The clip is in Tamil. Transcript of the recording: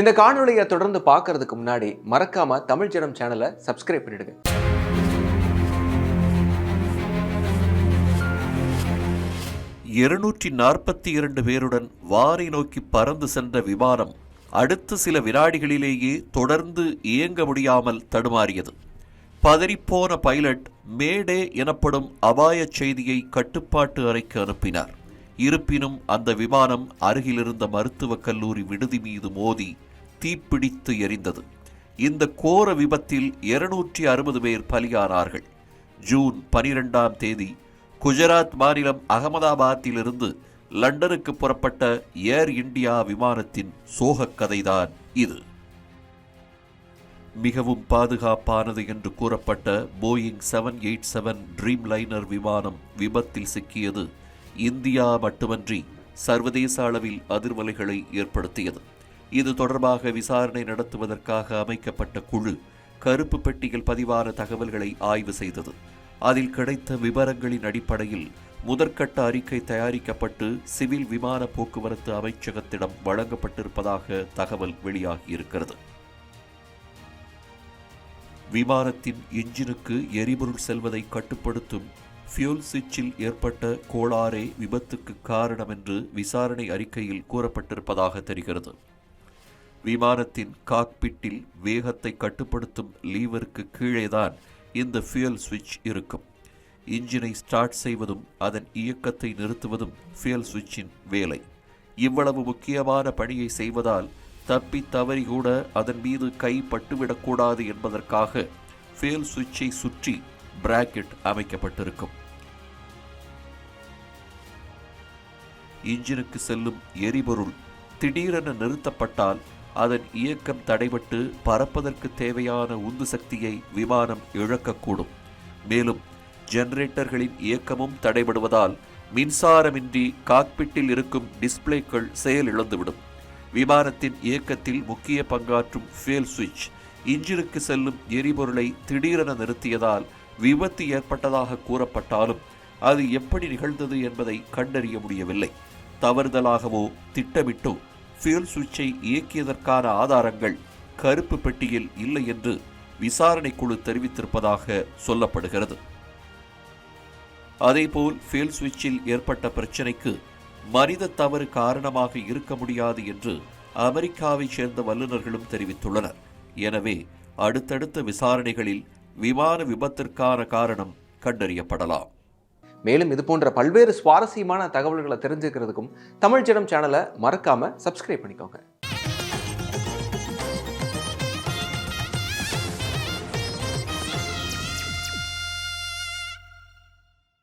இந்த காணொளியை தொடர்ந்து பார்க்கறதுக்கு முன்னாடி மறக்காம தமிழ் ஜனம் சேனலை சப்ஸ்கிரைப் பண்ணிடுங்க. இருநூற்றி நாற்பத்தி இரண்டு பேருடன் வாரை நோக்கி பறந்து சென்ற விமானம் அடுத்த சில வினாடிகளிலேயே தொடர்ந்து இயங்க முடியாமல் தடுமாறியது. பதறிப்போன பைலட் மேடே எனப்படும் அபாயச் செய்தியை கட்டுப்பாட்டு அறைக்கு அனுப்பினார். இருப்பினும் அந்த விமானம் அருகிலிருந்த மருத்துவக் கல்லூரி விடுதி மீது மோதி தீப்பிடித்து எரிந்தது. இந்த கோர விபத்தில் இருநூற்றி அறுபது பேர் பலியானார்கள். ஜூன் பனிரெண்டாம் தேதி குஜராத் மாநிலம் அகமதாபாத்திலிருந்து லண்டனுக்கு புறப்பட்ட ஏர் இந்தியா விமானத்தின் சோகக் கதைதான் இது. மிகவும் பாதுகாப்பானது என்று கூறப்பட்ட Boeing seven eight seven Dreamliner விமானம் விபத்தில் சிக்கியது இந்தியா மட்டுமன்றி சர்வதேச அளவில் அதிர்வலைகளை ஏற்படுத்தியது. இது தொடர்பாக விசாரணை நடத்துவதற்காக அமைக்கப்பட்ட குழு கருப்பு பெட்டியில் பதிவான தகவல்களை ஆய்வு செய்தது. அதில் கிடைத்த விவரங்களின் அடிப்படையில் முதற்கட்ட அறிக்கை தயாரிக்கப்பட்டு சிவில் விமான போக்குவரத்து அமைச்சகத்திடம் வழங்கப்பட்டிருப்பதாக தகவல் வெளியாகியிருக்கிறது. விமானத்தின் இன்ஜினுக்கு எரிபொருள் செல்வதை கட்டுப்படுத்தும் ஃபியூல் சுவிட்சில் ஏற்பட்ட கோளாறே விபத்துக்கு காரணம் என்று விசாரணை அறிக்கையில் கூறப்பட்டிருப்பதாக தெரிகிறது. விமானத்தின் காக்பிட்டில் வேகத்தை கட்டுப்படுத்தும் லீவருக்கு கீழேதான் இந்த ஃபியூயல் சுவிட்ச் இருக்கும். இன்ஜினை ஸ்டார்ட் செய்வதும் அதன் இயக்கத்தை நிறுத்துவதும் ஃபியூயல் சுவிட்சின் வேலை. இவ்வளவு முக்கியமான பணியை செய்வதால் தப்பி தவறி கூட அதன் மீது கை பட்டுவிடக்கூடாது என்பதற்காக ஃபேல் சுவிட்சை சுற்றி பிராக்கெட் அமைக்கப்பட்டிருக்கும். இன்ஜினுக்கு செல்லும் எரிபொருள் திடீரென நிறுத்தப்பட்டால் அதன் இயக்கம் தடைபட்டு பறப்பதற்கு தேவையான உந்து சக்தியை விமானம் இழக்கக்கூடும். மேலும் ஜெனரேட்டர்களின் இயக்கமும் தடைபடுவதால் மின்சாரமின்றி காக்பிட்டில் இருக்கும் டிஸ்பிளேக்கள் செயலிழந்துவிடும். விமானத்தின் இயக்கத்தில் முக்கிய பங்காற்றும் ஃபேல் சுவிட்ச் இன்ஜினுக்கு செல்லும் எரிபொருளை திடீரென நிறுத்தியதால் விபத்து ஏற்பட்டதாக கூறப்பட்டாலும் அது எப்படி நிகழ்ந்தது என்பதை கண்டறிய முடியவில்லை. தவறுதலாகவோ திட்டமிட்டோ ஃபியூல் சுவிட்சை இயக்கியதற்கான ஆதாரங்கள் கருப்பு பெட்டியில் இல்லை என்று விசாரணை குழு தெரிவித்திருப்பதாக சொல்லப்படுகிறது. அதேபோல் ஃபியூல் சுவிட்சில் ஏற்பட்ட பிரச்சினைக்கு மனித தவறு காரணமாக இருக்க முடியாது என்று அமெரிக்காவைச் சேர்ந்த வல்லுநர்களும் தெரிவித்துள்ளனர். எனவே அடுத்தடுத்த விசாரணைகளில் விமான விபத்திற்கான காரணம் கண்டறியப்படலாம். மேலும் இது போன்ற பல்வேறு சுவாரஸ்யமான தகவல்களை தெரிஞ்சுக்கிறதுக்கும் தமிழ் ஜனம் சேனலை மறக்காம சப்ஸ்கிரைப் பண்ணிக்கோங்க.